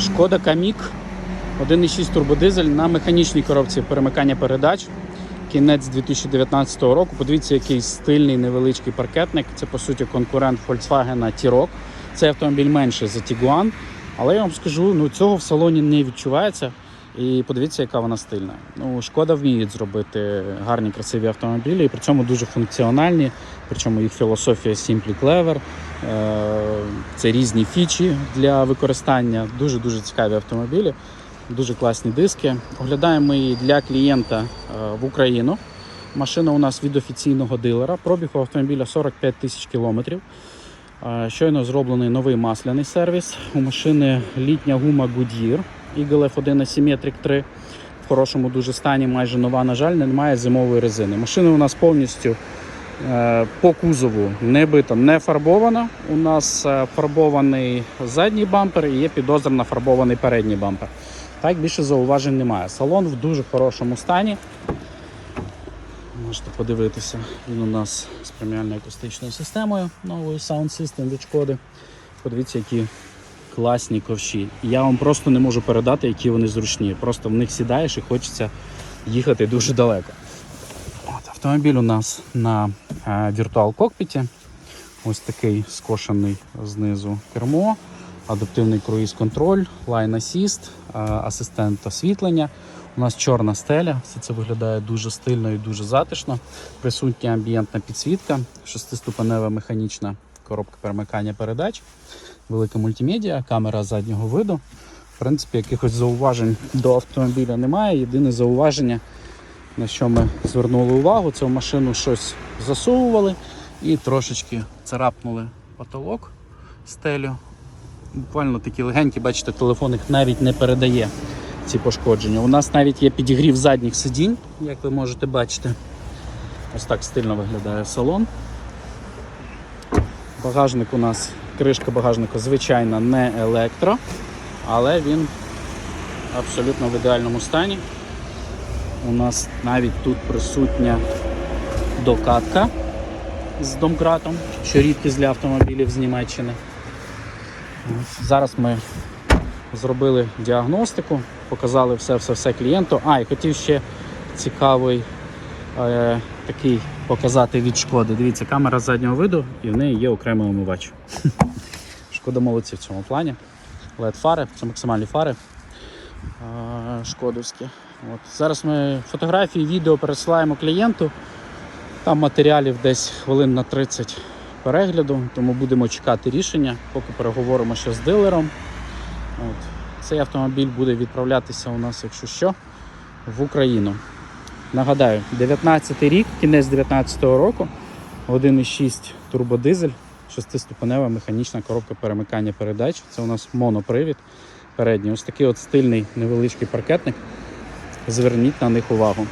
Шкода Камік 1,6 турбодизель на механічній коробці перемикання передач. Кінець 2019 року. Подивіться, який стильний невеличкий паркетник. Це по суті конкурент Volkswagen T-Roc. Цей автомобіль менший за Tiguan. Але я вам скажу, ну цього в салоні не відчувається. І подивіться, яка вона стильна. Ну, шкода вміють зробити гарні, красиві автомобілі, і при цьому дуже функціональні. Причому їх філософія Simply Clever. Е, Це різні фічі для використання. Дуже дуже цікаві автомобілі, дуже класні диски. Оглядаємо її для клієнта е, в Україну. Машина у нас від офіційного дилера. Пробіг у автомобіля 45 тисяч кілометрів. Е, Щойно зроблений новий масляний сервіс. У машини літня гума Goodyear Eagle F1 Asymmetric 3 в хорошому дуже стані, майже нова. На жаль, немає зимової резини. Машина у нас повністю по кузову не бита, не фарбована. У нас е, фарбований задній бампер і є підозра на фарбований передній бампер. Так більше зауважень немає. Салон в дуже хорошому стані. Можете подивитися, він у нас з преміальною акустичною системою, новою Sound System від шкоди. Подивіться, які класні ковші. Я вам просто не можу передати, які вони зручні. Просто в них сідаєш і хочеться їхати дуже далеко. Автомобіль у нас на е, віртуал кокпіті. Ось такий скошений знизу кермо, адаптивний круїз-контроль, Line Assist, е, асистент освітлення. У нас чорна стеля, все це виглядає дуже стильно і дуже затишно. Присутня амбієнтна підсвітка, шестиступенева механічна коробка перемикання передач, велика мультимедіа, камера заднього виду. В принципі, якихось зауважень до автомобіля немає. Єдине зауваження, на що ми звернули увагу, в машину щось засовували і трошечки царапнули потолок стелю. Буквально такі легенькі, бачите, телефон їх навіть не передає ці пошкодження. У нас навіть є підігрів задніх сидінь, як ви можете бачити. Ось так стильно виглядає салон. Багажник у нас, кришка багажника, звичайно, не електро, але він абсолютно в ідеальному стані. У нас навіть тут присутня докатка з домкратом, що рідкість для автомобілів з Німеччини. Зараз ми зробили діагностику, показали все-все-все клієнту. А, і хотів ще цікавий е, такий показати від шкоди. Дивіться, камера заднього виду і в неї є окремий омивач. Шкода молодці в цьому плані. led фари, це максимальні фари е, шкодовські. От. Зараз ми фотографії, відео пересилаємо клієнту. Там матеріалів десь хвилин на 30 перегляду, тому будемо чекати рішення, поки переговоримо ще з дилером. От. Цей автомобіль буде відправлятися у нас, якщо що, в Україну. Нагадаю, 19 рік, кінець 19 року, 1,6 турбодизель, 6-ступенева механічна коробка перемикання передач. Це у нас монопривід передній. Ось такий от стильний невеличкий паркетник. Зверніть на них увагу.